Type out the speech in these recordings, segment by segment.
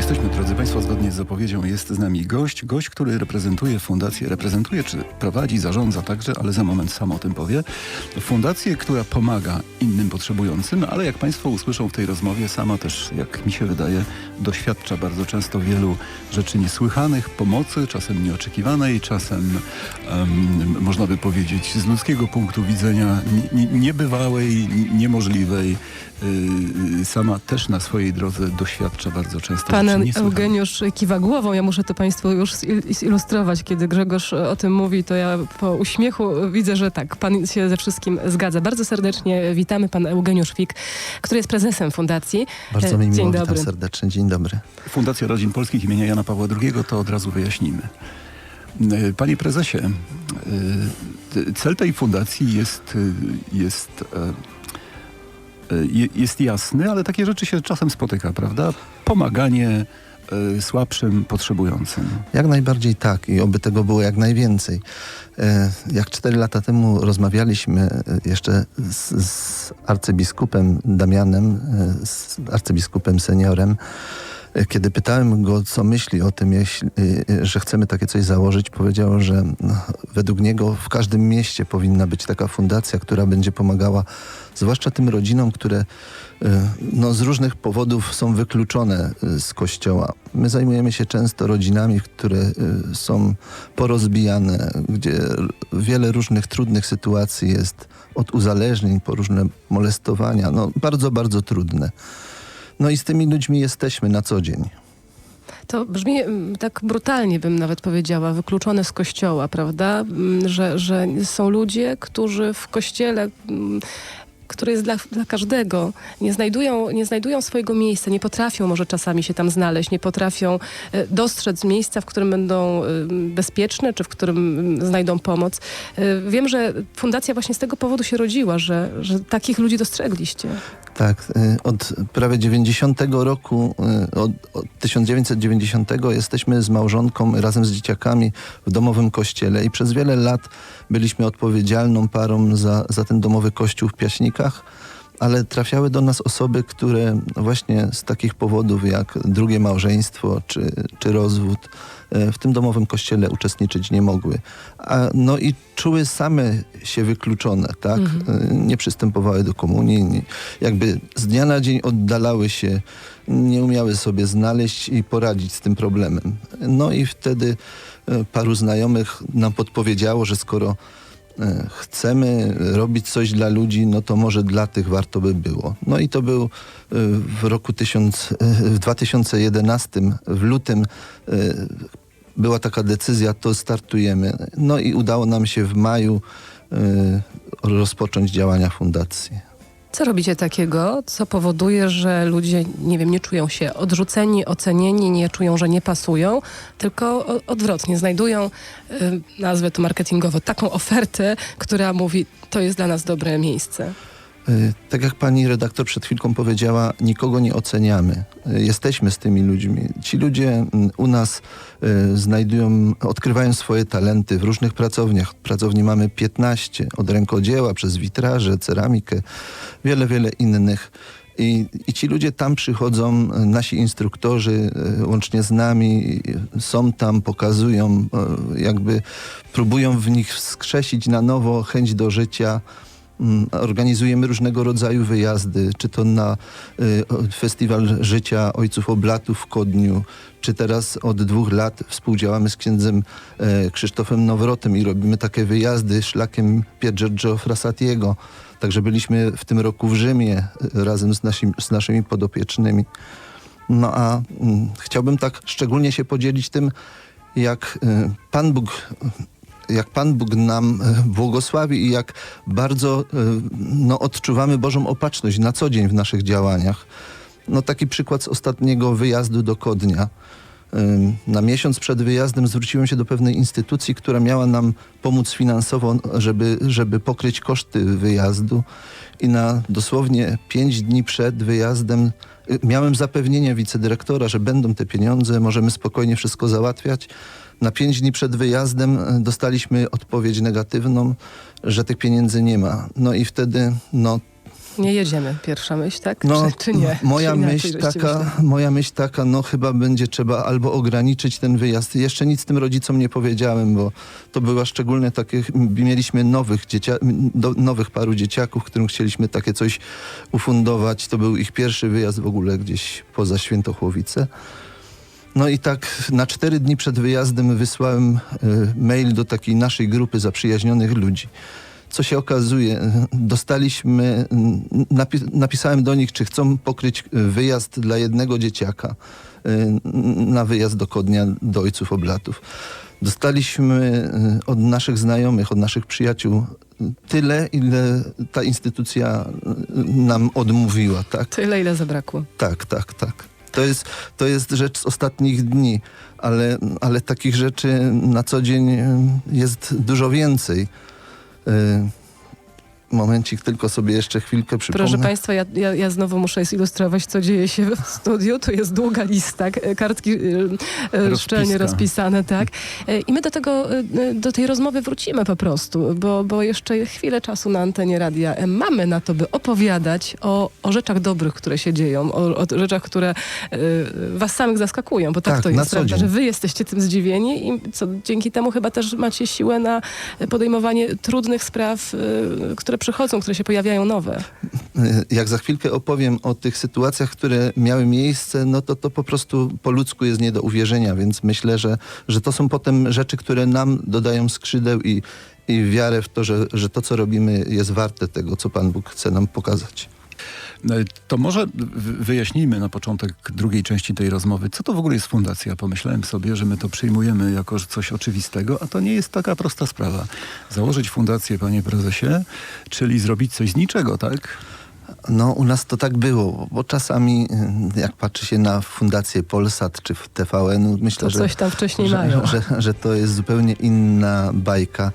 jesteśmy, drodzy Państwo, zgodnie z zapowiedzią jest z nami gość. Gość, który reprezentuje fundację, reprezentuje czy prowadzi, zarządza także, ale za moment sam o tym powie. Fundację, która pomaga innym potrzebującym, ale jak Państwo usłyszą w tej rozmowie, sama też, jak mi się wydaje, doświadcza bardzo często wielu rzeczy niesłychanych, pomocy, czasem nieoczekiwanej, czasem, em, można by powiedzieć, z ludzkiego punktu widzenia nie- nie- niebywałej, niemożliwej. Yy, Sama też na swojej drodze doświadcza bardzo często Pan. Eugeniusz kiwa głową. Ja muszę to Państwu już zil- zilustrować. Kiedy Grzegorz o tym mówi, to ja po uśmiechu widzę, że tak, Pan się ze wszystkim zgadza. Bardzo serdecznie witamy Pan Eugeniusz Fik, który jest prezesem fundacji. Bardzo mi E, miło, Dzień witam serdecznie. Dzień dobry. Fundacja Rodzin Polskich imienia Jana Pawła II, to od razu wyjaśnimy. Yy, Panie prezesie, t- cel tej fundacji jest, jest, e, e, je- jest jasny, ale takie rzeczy się czasem spotyka, prawda? Pomaganie e, słabszym, potrzebującym. Jak najbardziej tak i oby tego było jak najwięcej. E, Jak cztery lata temu rozmawialiśmy e, jeszcze z, z arcybiskupem Damianem, e, z arcybiskupem seniorem, kiedy pytałem go, co myśli o tym, e, e, że chcemy takie coś założyć, powiedział, że no, według niego w każdym mieście powinna być taka fundacja, która będzie pomagała zwłaszcza tym rodzinom, które e, no, z różnych powodów są wykluczone z kościoła. My zajmujemy się często rodzinami, które są porozbijane, gdzie wiele różnych trudnych sytuacji jest, od uzależnień po różne molestowania, no bardzo, bardzo trudne. No i z tymi ludźmi jesteśmy na co dzień. To brzmi mm, tak brutalnie, bym nawet powiedziała, wykluczone z kościoła, prawda? Mm, Że, że są ludzie, którzy w kościele. Który jest dla, dla każdego, nie znajdują, nie znajdują swojego miejsca, nie potrafią może czasami się tam znaleźć, nie potrafią e, dostrzec miejsca, w którym będą e, bezpieczne, czy w którym mm, znajdą pomoc. E, Wiem, że fundacja właśnie z tego powodu się rodziła, że, że takich ludzi dostrzegliście. Tak, od prawie 90 roku, od, od 1990 jesteśmy z małżonką razem z dzieciakami w domowym kościele i przez wiele lat byliśmy odpowiedzialną parą za, za ten domowy kościół w Piaśnikach, ale trafiały do nas osoby, które właśnie z takich powodów jak drugie małżeństwo czy, czy rozwód y, w tym domowym kościele uczestniczyć nie mogły. A, no i czuły same się wykluczone, tak? Y, Nie przystępowały do komunii, nie, jakby z dnia na dzień oddalały się, nie umiały sobie znaleźć i poradzić z tym problemem. No i wtedy e, paru znajomych nam podpowiedziało, że skoro e, chcemy robić coś dla ludzi, no to może dla tych warto by było. No i to był e, w roku tysiąc, e, w 2011, w lutym e, była taka decyzja, to startujemy. No i udało nam się w maju e, rozpocząć działania fundacji. Co robicie takiego, co powoduje, że ludzie, nie wiem, nie czują się odrzuceni, ocenieni, nie czują, że nie pasują, tylko odwrotnie, znajdują, y, nazwę to marketingowo, taką ofertę, która mówi, to jest dla nas dobre miejsce. Y, Tak jak pani redaktor przed chwilką powiedziała, nikogo nie oceniamy. Y, Jesteśmy z tymi ludźmi. Ci ludzie mm, u nas y, znajdują, odkrywają swoje talenty w różnych pracowniach. Pracowni mamy 15, od rękodzieła przez witraże, ceramikę, wiele, wiele innych. I, I ci ludzie tam przychodzą, nasi instruktorzy łącznie z nami są tam, pokazują, jakby próbują w nich wskrzesić na nowo chęć do życia. Mm, Organizujemy różnego rodzaju wyjazdy, czy to na y, Festiwal Życia Ojców Oblatów w Kodniu, czy teraz od dwóch lat współdziałamy z księdzem e, Krzysztofem Nowrotem i robimy takie wyjazdy szlakiem Piergiorgio Frassatiego. Także byliśmy w tym roku w Rzymie e, razem z, z naszymi podopiecznymi. No a mm, chciałbym tak szczególnie się podzielić tym, jak y, Pan Bóg jak Pan Bóg nam e, błogosławi i jak bardzo e, no, odczuwamy Bożą opatrzność na co dzień w naszych działaniach. No taki przykład z ostatniego wyjazdu do Kodnia. Na miesiąc przed wyjazdem zwróciłem się do pewnej instytucji, która miała nam pomóc finansowo, żeby, żeby pokryć koszty wyjazdu. I na dosłownie pięć dni przed wyjazdem y, miałem zapewnienie wicedyrektora, że będą te pieniądze, możemy spokojnie wszystko załatwiać. Na pięć dni przed wyjazdem y, dostaliśmy odpowiedź negatywną, że tych pieniędzy nie ma. No i wtedy no, Nie jedziemy, pierwsza myśl, tak? No, czy, czy nie? Moja Czy myśl taka, moja myśl taka, no chyba będzie trzeba albo ograniczyć ten wyjazd. Jeszcze nic tym rodzicom nie powiedziałem, bo to była szczególnie takie, mieliśmy nowych, dziecia, nowych paru dzieciaków, którym chcieliśmy takie coś ufundować. To był ich pierwszy wyjazd w ogóle gdzieś poza Świętochłowice. No i tak na cztery dni przed wyjazdem wysłałem e, mail do takiej naszej grupy zaprzyjaźnionych ludzi. Co się okazuje, dostaliśmy, napi- napisałem do nich, czy chcą pokryć e, wyjazd dla jednego dzieciaka e, na wyjazd do Kodnia, do ojców oblatów. Dostaliśmy od naszych znajomych, od naszych przyjaciół tyle, ile ta instytucja nam odmówiła, tak? Tyle, ile zabrakło. Tak, tak, tak. To jest, to jest rzecz z ostatnich dni, ale, ale takich rzeczy na co dzień y, jest dużo więcej. Momencik, tylko sobie jeszcze chwilkę przypomnę. Proszę Państwa, ja, ja, ja znowu muszę zilustrować, co dzieje się w studiu. Tu jest długa lista, kartki y, y, szczelnie Rozpiska. rozpisane, tak. Y, I my do tego, do tej rozmowy wrócimy po prostu, bo, bo jeszcze chwilę czasu na antenie Radia M mamy na to, by opowiadać o, o rzeczach dobrych, które się dzieją, o, o rzeczach, które was samych zaskakują, bo tak, Tak, to jest, prawda, że wy jesteście tym zdziwieni i co, dzięki temu chyba też macie siłę na podejmowanie trudnych spraw, które przychodzą, które się pojawiają nowe. Jak za chwilkę opowiem o tych sytuacjach, które miały miejsce, no to to po prostu po ludzku jest nie do uwierzenia, więc myślę, że, że to są potem rzeczy, które nam dodają skrzydeł i, i wiarę w to, że, że to, co robimy, jest warte tego, co Pan Bóg chce nam pokazać. No, To może wyjaśnijmy na początek drugiej części tej rozmowy, co to w ogóle jest fundacja. Pomyślałem sobie, że my to przyjmujemy jako coś oczywistego, a to nie jest taka prosta sprawa. Założyć fundację, panie prezesie, czyli zrobić coś z niczego, tak? No, u nas to tak było, bo czasami, y, jak patrzy się na Fundację Polsat czy w TVN, myślę, To że, coś tam wcześniej że, mają. że, że to jest zupełnie inna bajka.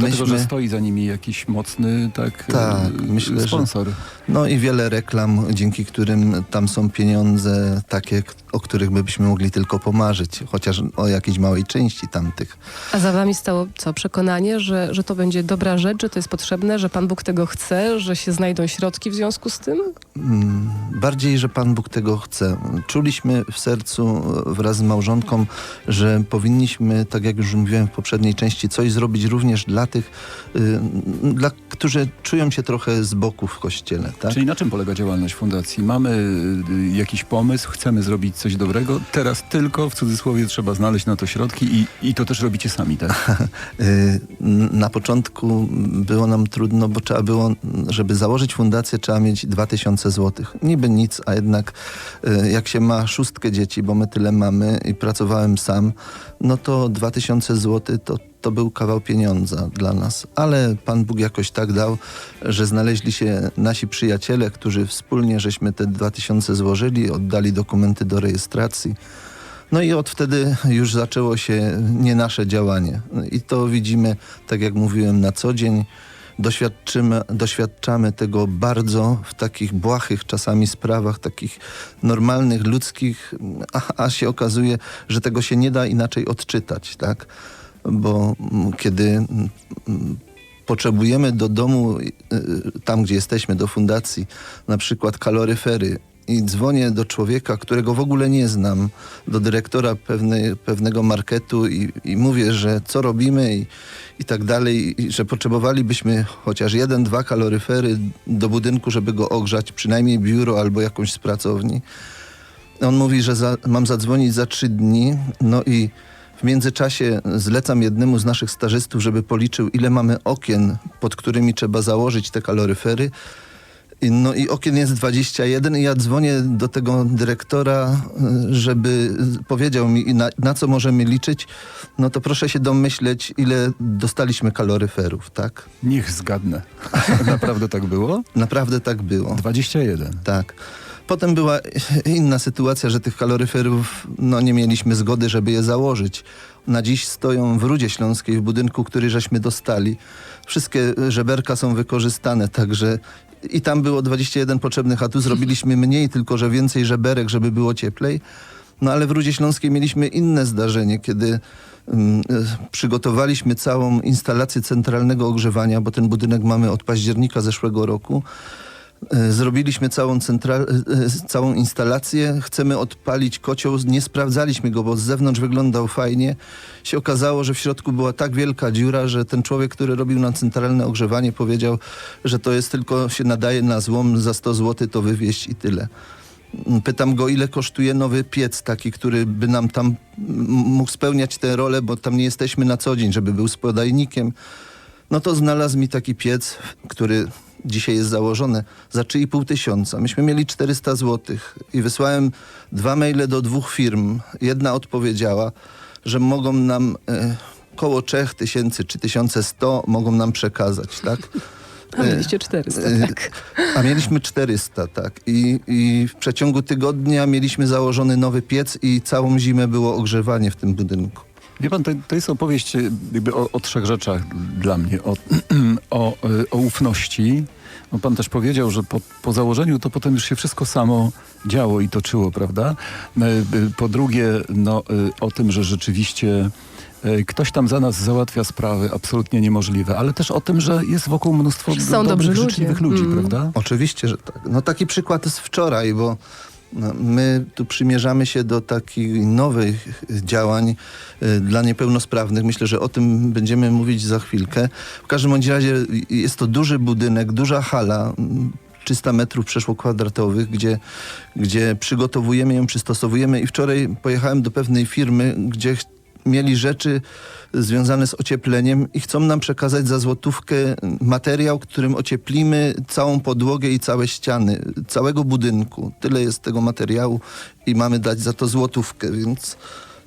Dlatego, że stoi za nimi jakiś mocny tak, Tak, e, myślę, że- sponsor. No i wiele reklam, dzięki którym tam są pieniądze takie, o których my byśmy mogli tylko pomarzyć, chociaż o jakiejś małej części tamtych. A za wami stało co? Przekonanie, że, że to będzie dobra rzecz, że to jest potrzebne, że Pan Bóg tego chce, że się znajdą środki w związku z tym? Mm, Bardziej, że Pan Bóg tego chce. Czuliśmy w sercu e, wraz z małżonką, że powinniśmy, tak jak już mówiłem w poprzedniej części, coś zrobić również dla tych, y, dla, którzy czują się trochę z boku w kościele. Tak? Czyli na czym polega działalność fundacji? Mamy y, jakiś pomysł, chcemy zrobić coś dobrego, teraz tylko w cudzysłowie trzeba znaleźć na to środki i, i to też robicie sami, tak? Y, Na początku było nam trudno, bo trzeba było, żeby założyć fundację, trzeba mieć 2000 zł. Niby nic, a jednak y, jak się ma szóstkę dzieci, bo my tyle mamy i pracowałem sam, no to 2000 zł to, to był kawał pieniądza dla nas. Ale Pan Bóg jakoś tak dał, że znaleźli się nasi przyjaciele, którzy wspólnie żeśmy te 2000 złożyli, oddali dokumenty do rejestracji. No i od wtedy już zaczęło się nie nasze działanie. I to widzimy, tak jak mówiłem, na co dzień. Doświadczymy, doświadczamy tego bardzo w takich błahych czasami sprawach, takich normalnych, ludzkich, a, a się okazuje, że tego się nie da inaczej odczytać, tak? Bo mm, kiedy mm, potrzebujemy do domu, y, tam gdzie jesteśmy, do fundacji, na przykład kaloryfery i dzwonię do człowieka, którego w ogóle nie znam, do dyrektora pewnej, pewnego marketu i, i mówię, że co robimy i, i tak dalej, i że potrzebowalibyśmy chociaż jeden, dwa kaloryfery do budynku, żeby go ogrzać, przynajmniej biuro albo jakąś z pracowni. On mówi, że za, mam zadzwonić za trzy dni, no i w międzyczasie zlecam jednemu z naszych stażystów, żeby policzył, ile mamy okien, pod którymi trzeba założyć te kaloryfery. No i okien jest 21 i ja dzwonię do tego dyrektora, y, żeby powiedział mi, na, na co możemy liczyć. No to proszę się domyśleć, ile dostaliśmy kaloryferów, tak? Niech zgadnę. Naprawdę tak było? Naprawdę tak było. 21. Tak. Potem była inna sytuacja, że tych kaloryferów no, nie mieliśmy zgody, żeby je założyć. Na dziś stoją w Rudzie Śląskiej, w budynku, który żeśmy dostali. Wszystkie żeberka są wykorzystane, także i tam było 21 potrzebnych, a tu zrobiliśmy mniej, tylko że więcej żeberek, żeby było cieplej. No ale w Rudzie Śląskiej mieliśmy inne zdarzenie, kiedy e, przygotowaliśmy całą instalację centralnego ogrzewania, bo ten budynek mamy od października zeszłego roku. E, Zrobiliśmy całą, central, e, całą instalację, chcemy odpalić kocioł, nie sprawdzaliśmy go, bo z zewnątrz wyglądał fajnie. Się okazało, że w środku była tak wielka dziura, że ten człowiek, który robił nam centralne ogrzewanie powiedział, że to jest tylko, się nadaje na złom, za 100 zł to wywieźć i tyle. Pytam go, ile kosztuje nowy piec taki, który by nam tam mógł spełniać tę rolę, bo tam nie jesteśmy na co dzień, żeby był z podajnikiem. No to znalazł mi taki piec, który dzisiaj jest założony za 3,5 tysiąca. Myśmy mieli 400 złotych i wysłałem dwa maile do dwóch firm. Jedna odpowiedziała, że mogą nam e, koło 3000 czy 1100 mogą nam przekazać, tak? A mieliście 400, e, tak. A mieliśmy 400, tak. I, I w przeciągu tygodnia mieliśmy założony nowy piec i całą zimę było ogrzewanie w tym budynku. Wie pan, to, to jest opowieść e, jakby o, o trzech rzeczach dla mnie. O, o, e, o ufności. No pan też powiedział, że po, po założeniu to potem już się wszystko samo działo i toczyło, prawda? E, Po drugie, no, o tym, że rzeczywiście ktoś tam za nas załatwia sprawy absolutnie niemożliwe, ale też o tym, że jest wokół mnóstwo Są dobrych, dobrzy ludzie. życzliwych ludzi, Mm. prawda? Oczywiście, że tak. No taki przykład jest wczoraj, bo my tu przymierzamy się do takich nowych działań y, dla niepełnosprawnych. Myślę, że o tym będziemy mówić za chwilkę. W każdym bądź razie jest to duży budynek, duża hala. mm, 300 metrów przeszło kwadratowych, gdzie, gdzie przygotowujemy ją, przystosowujemy i wczoraj pojechałem do pewnej firmy, gdzie mieli rzeczy związane z ociepleniem i chcą nam przekazać za złotówkę materiał, którym ocieplimy całą podłogę i całe ściany, całego budynku. Tyle jest tego materiału i mamy dać za to złotówkę, więc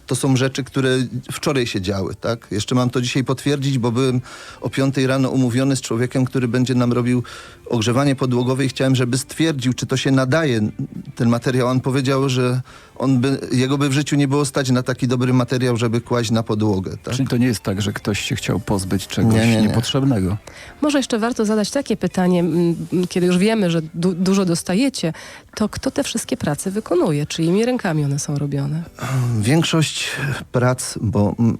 to są rzeczy, które wczoraj się działy, tak? Jeszcze mam to dzisiaj potwierdzić, bo byłem o 5 rano umówiony z człowiekiem, który będzie nam robił ogrzewanie podłogowe i chciałem, żeby stwierdził, czy to się nadaje, ten materiał. On powiedział, że on by, jego by w życiu nie było stać na taki dobry materiał, żeby kłaść na podłogę, tak? Czyli to nie jest tak, że ktoś się chciał pozbyć czegoś Nie, nie, nie. niepotrzebnego. Może jeszcze warto zadać takie pytanie, kiedy już wiemy, że du dużo dostajecie, to kto te wszystkie prace wykonuje? Czyimi rękami one są robione? Większość prac, bo mm,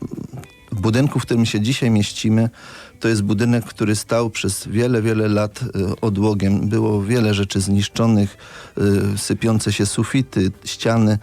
w budynku, w którym się dzisiaj mieścimy, to jest budynek, który stał przez wiele, wiele lat y, odłogiem. Było wiele rzeczy zniszczonych, y, sypiące się sufity, ściany.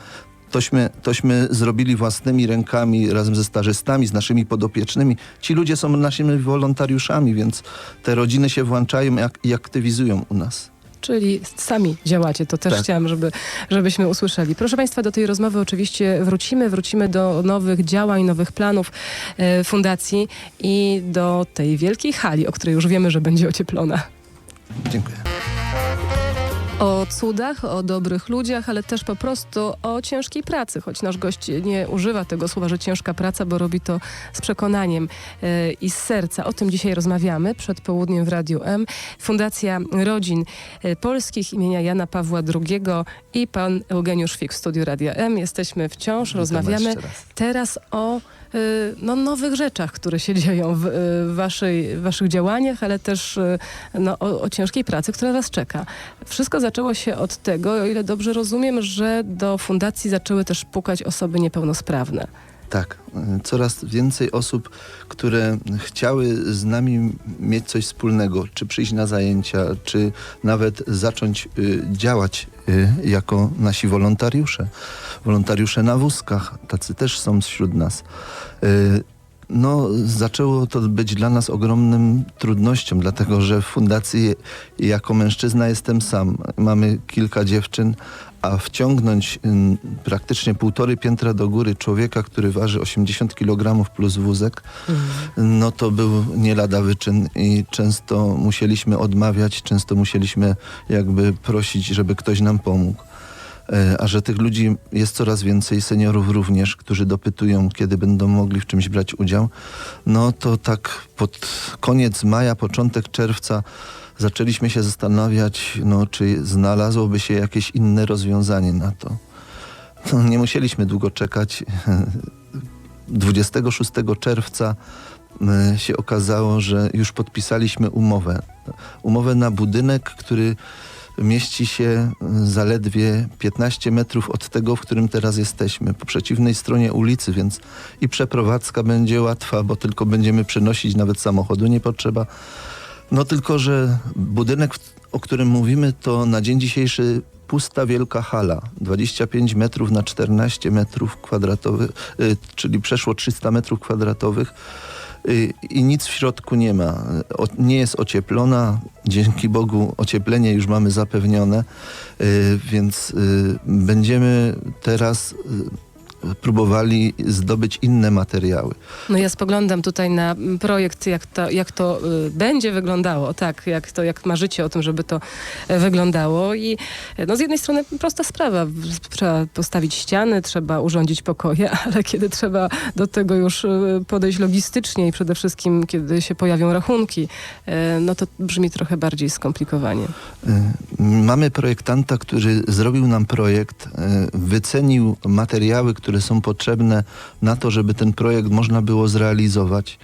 Tośmy, tośmy zrobili własnymi rękami razem ze stażystami, z naszymi podopiecznymi. Ci ludzie są naszymi wolontariuszami, więc te rodziny się włączają i aktywizują u nas. Czyli sami działacie, to też Tak. chciałam, żeby, żebyśmy usłyszeli. Proszę Państwa, do tej rozmowy oczywiście wrócimy. Wrócimy do nowych działań, nowych planów e, fundacji i do tej wielkiej hali, o której już wiemy, że będzie ocieplona. Dziękuję. O cudach, o dobrych ludziach, ale też po prostu o ciężkiej pracy, choć nasz gość nie używa tego słowa, że ciężka praca, bo robi to z przekonaniem e, i z serca. O tym dzisiaj rozmawiamy przed południem w Radiu M. Fundacja Rodzin e, Polskich imienia Jana Pawła II i pan Eugeniusz Fik w studiu Radia M. Jesteśmy wciąż, Witam rozmawiamy teraz o no, nowych rzeczach, które się dzieją w, y, waszej, waszych działaniach, ale też y, no, o, o ciężkiej pracy, która was czeka. Wszystko zaczęło się od tego, o ile dobrze rozumiem, że do fundacji zaczęły też pukać osoby niepełnosprawne. Tak, y, coraz więcej osób, które chciały z nami mieć coś wspólnego, czy przyjść na zajęcia, czy nawet zacząć y, działać y, jako nasi wolontariusze. Wolontariusze na wózkach, tacy też są wśród nas. Y, no, zaczęło to być dla nas ogromnym trudnością, dlatego że w fundacji jako mężczyzna jestem sam. Mamy kilka dziewczyn, a wciągnąć praktycznie półtorej piętra do góry człowieka, który waży 80 kg plus wózek, no to był nie lada wyczyn i często musieliśmy odmawiać, często musieliśmy jakby prosić, żeby ktoś nam pomógł. E, A że tych ludzi jest coraz więcej, seniorów również, którzy dopytują, kiedy będą mogli w czymś brać udział, no to tak pod koniec maja, początek czerwca zaczęliśmy się zastanawiać, no, czy znalazłoby się jakieś inne rozwiązanie na to. No, nie musieliśmy długo czekać. 26 czerwca y, się okazało, że już podpisaliśmy umowę. Umowę na budynek, który mieści się y, zaledwie 15 metrów od tego, w którym teraz jesteśmy, po przeciwnej stronie ulicy, więc i przeprowadzka będzie łatwa, bo tylko będziemy przenosić, nawet samochodu nie potrzeba. No tylko, że budynek o którym mówimy, to na dzień dzisiejszy pusta wielka hala, 25 metrów na 14 metrów kwadratowych, y, czyli przeszło 300 metrów kwadratowych y, i nic w środku nie ma. Nie jest ocieplona, dzięki Bogu ocieplenie już mamy zapewnione, y, więc będziemy teraz próbowali zdobyć inne materiały. No ja spoglądam tutaj na projekt, jak to, jak to y, będzie wyglądało, tak, jak, to, jak marzycie o tym, żeby to e, wyglądało i e, no z jednej strony prosta sprawa, trzeba postawić ściany, trzeba urządzić pokoje, ale kiedy trzeba do tego już y, podejść logistycznie i przede wszystkim kiedy się pojawią rachunki, e, no to brzmi trochę bardziej skomplikowanie. Mamy projektanta, który zrobił nam projekt, wycenił materiały, które są potrzebne na to, żeby ten projekt można było zrealizować.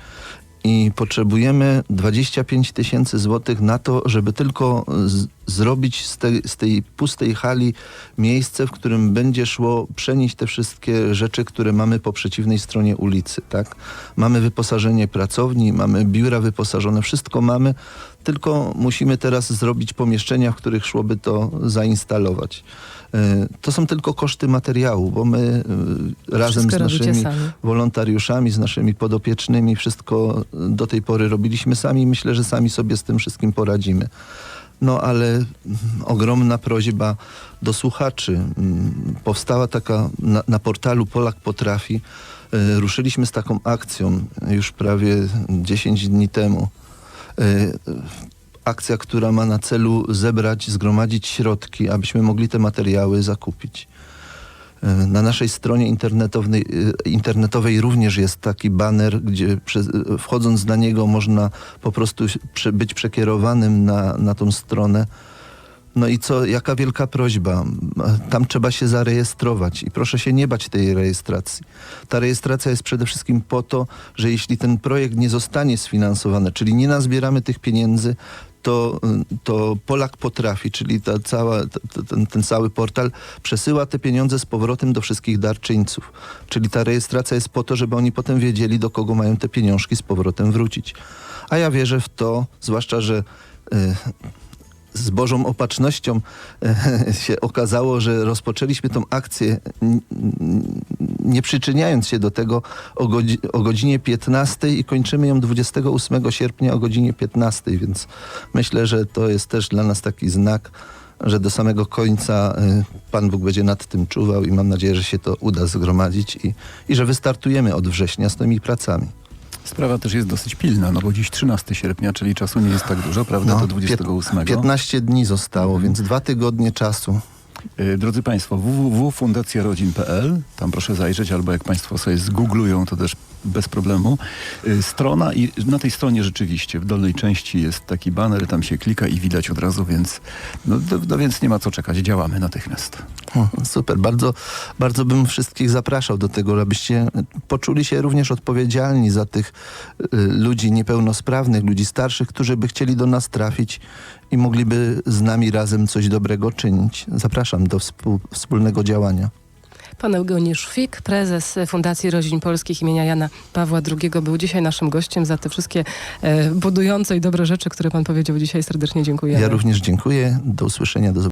I potrzebujemy 25 tysięcy złotych na to, żeby tylko z, zrobić z tej, z tej pustej hali miejsce, w którym będzie szło przenieść te wszystkie rzeczy, które mamy po przeciwnej stronie ulicy. Tak? Mamy wyposażenie pracowni, mamy biura wyposażone, wszystko mamy, tylko musimy teraz zrobić pomieszczenia, w których szłoby to zainstalować. Y, To są tylko koszty materiału, bo my y, razem z naszymi wolontariuszami, z naszymi podopiecznymi wszystko do tej pory robiliśmy sami. Myślę, że sami sobie z tym wszystkim poradzimy. No ale mm, ogromna prośba do słuchaczy. Mm, Powstała taka na, na portalu Polak Potrafi. y, Ruszyliśmy z taką akcją już prawie 10 dni temu. Akcja, która ma na celu zebrać, zgromadzić środki, abyśmy mogli te materiały zakupić. Y, Na naszej stronie internetowej, y, internetowej również jest taki baner, gdzie y, wchodząc na niego można po prostu być przekierowanym na, na tą stronę. No i co, jaka wielka prośba. Tam trzeba się zarejestrować i proszę się nie bać tej rejestracji. Ta rejestracja jest przede wszystkim po to, że jeśli ten projekt nie zostanie sfinansowany, czyli nie nazbieramy tych pieniędzy, to, to Polak potrafi, czyli ta cała, ten, ten cały portal przesyła te pieniądze z powrotem do wszystkich darczyńców. Czyli ta rejestracja jest po to, żeby oni potem wiedzieli, do kogo mają te pieniążki z powrotem wrócić. A ja wierzę w to, zwłaszcza, że y, z Bożą opatrznością e, się okazało, że rozpoczęliśmy tą akcję nie przyczyniając się do tego o, godzi- o godzinie 15 i kończymy ją 28 sierpnia o godzinie 15, więc myślę, że to jest też dla nas taki znak, że do samego końca e, Pan Bóg będzie nad tym czuwał i mam nadzieję, że się to uda zgromadzić i, i że wystartujemy od września z tymi pracami. Sprawa też jest dosyć pilna, no bo dziś 13 sierpnia, czyli czasu nie jest tak dużo, prawda, No, do 28. 15 dni zostało, więc dwa tygodnie czasu. Y, Drodzy Państwo, www.fundacjarodzin.pl, tam proszę zajrzeć, albo jak Państwo sobie zgooglują, to też bez problemu. Y, Strona i na tej stronie rzeczywiście w dolnej części jest taki baner, tam się klika i widać od razu, więc, no, no, więc nie ma co czekać, działamy natychmiast. Super, bardzo, bardzo bym wszystkich zapraszał do tego, abyście poczuli się również odpowiedzialni za tych y, ludzi niepełnosprawnych, ludzi starszych, którzy by chcieli do nas trafić i mogliby z nami razem coś dobrego czynić. Zapraszam do współ, wspólnego działania. Pan Eugeniusz Fik, prezes Fundacji Rodzin Polskich imienia Jana Pawła II był dzisiaj naszym gościem za te wszystkie e, budujące i dobre rzeczy, które pan powiedział dzisiaj. Serdecznie dziękuję. Ja również dziękuję. Do usłyszenia, do zobaczenia.